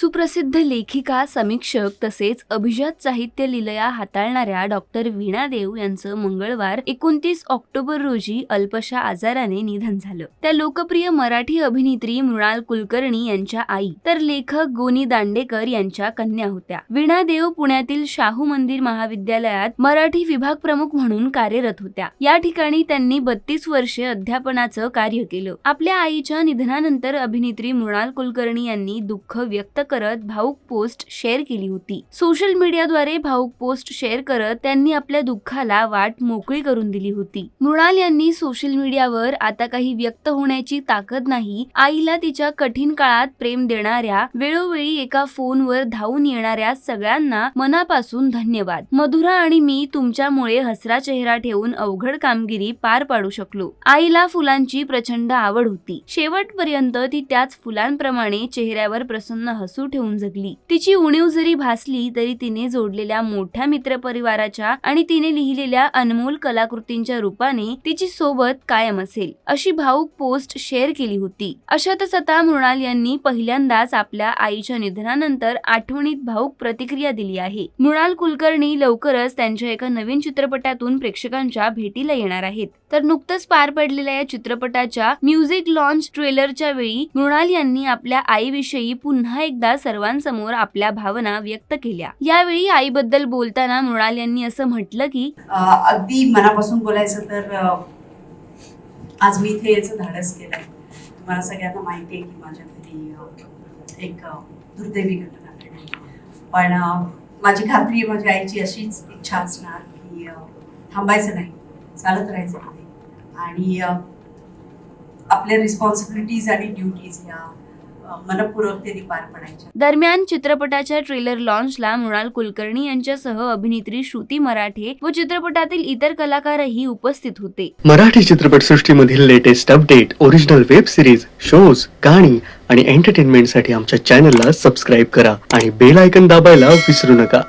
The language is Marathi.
सुप्रसिद्ध लेखिका समीक्षक तसेच अभिजात साहित्य लिलया हाताळणाऱ्या डॉक्टर वीणा देव यांचं मंगळवार एकोणतीस ऑक्टोबर रोजी अल्पशा आजाराने निधन झालं. त्या लोकप्रिय मराठी अभिनेत्री मृणाल कुलकर्णी यांच्या आई तर लेखक गोनी दांडेकर यांच्या कन्या होत्या. वीणा देव पुण्यातील शाहू मंदिर महाविद्यालयात मराठी विभाग प्रमुख म्हणून कार्यरत होत्या. या ठिकाणी त्यांनी बत्तीस वर्षे अध्यापनाचं कार्य केलं. आपल्या आईच्या निधनानंतर अभिनेत्री मृणाल कुलकर्णी यांनी दुःख व्यक्त करत भाऊक पोस्ट शेअर केली होती. सोशल मीडियाद्वारे भाऊक पोस्ट शेअर करत त्यांनी आपल्या दुःखाला वाट मोकळी करून दिली होती. मृणाल यांनी सोशल मीडियावर आता काही व्यक्त होण्याची ताकद नाही आईला तिच्या कठीण काळात प्रेम देणाऱ्या वेळोवेळी एका फोनवर धावून येणाऱ्या सगळ्यांना मनापासून धन्यवाद. मधुरा आणि मी तुमच्यामुळे हसरा चेहरा ठेवून अवघड कामगिरी पार पाडू शकलो. आईला फुलांची प्रचंड आवड होती. शेवटपर्यंत ती त्याच फुलांप्रमाणे चेहऱ्यावर प्रसन्न हसू ठेवून जगली. तिची उणीव जरी भासली तरी तिने जोडलेल्या मोठ्या मित्रपरिवाराच्या आणि तिने लिहिलेल्या अनमोल कलाकृतींच्या रूपाने तिची सोबत कायम असेल अशी भाऊक पोस्ट शेअर केली होती. अशातच आता मृणाल यांनी पहिल्यांदाच आपल्या आईच्या निधनानंतर आठवणीत भाऊक प्रतिक्रिया दिली आहे. मृणाल कुलकर्णी लवकरच त्यांच्या एका नवीन चित्रपटातून प्रेक्षकांच्या भेटीला येणार आहेत. तर नुकतंच पार पडलेल्या या चित्रपटाच्या म्युझिक लॉन्च ट्रेलरच्या वेळी मृणाल यांनी आपल्या आईविषयी पुन्हा एक एकदा सर्वांसमोर आपल्या भावना व्यक्त केल्या. यावेळी आईबद्दल बोलताना मृणाल यांनी असं म्हटलं की अगदी मनापासून बोलायचं तर आज मी इथे याचं धाडस केलंय. तुम्हाला सगळ्यांना माहिती आहे की माझ्या घरी एक दुर्दैवी घटना घडली. पण माझी खात्री माझ्या आईची अशीच इच्छा असणार की थांबायचं नाही चालत राहायचं आणि आपल्या रिस्पॉन्सिबिलिटीज आणि ड्युटीज या पार पडायच्या. दरम्यान चित्रपटाच्या ट्रेलर लॉन्चला मृणाल कुलकर्णी यांच्यासह अभिनेत्री श्रुती मराठे व चित्रपटातील इतर कलाकारही उपस्थित होते. Marathi चित्रपटसृष्टीमधील latest update original web series shows गाणी आणि एंटरटेनमेंटसाठी आमच्या चॅनलला सबस्क्राईब करा आणि बेल आयकन दाबायला विसरू नका.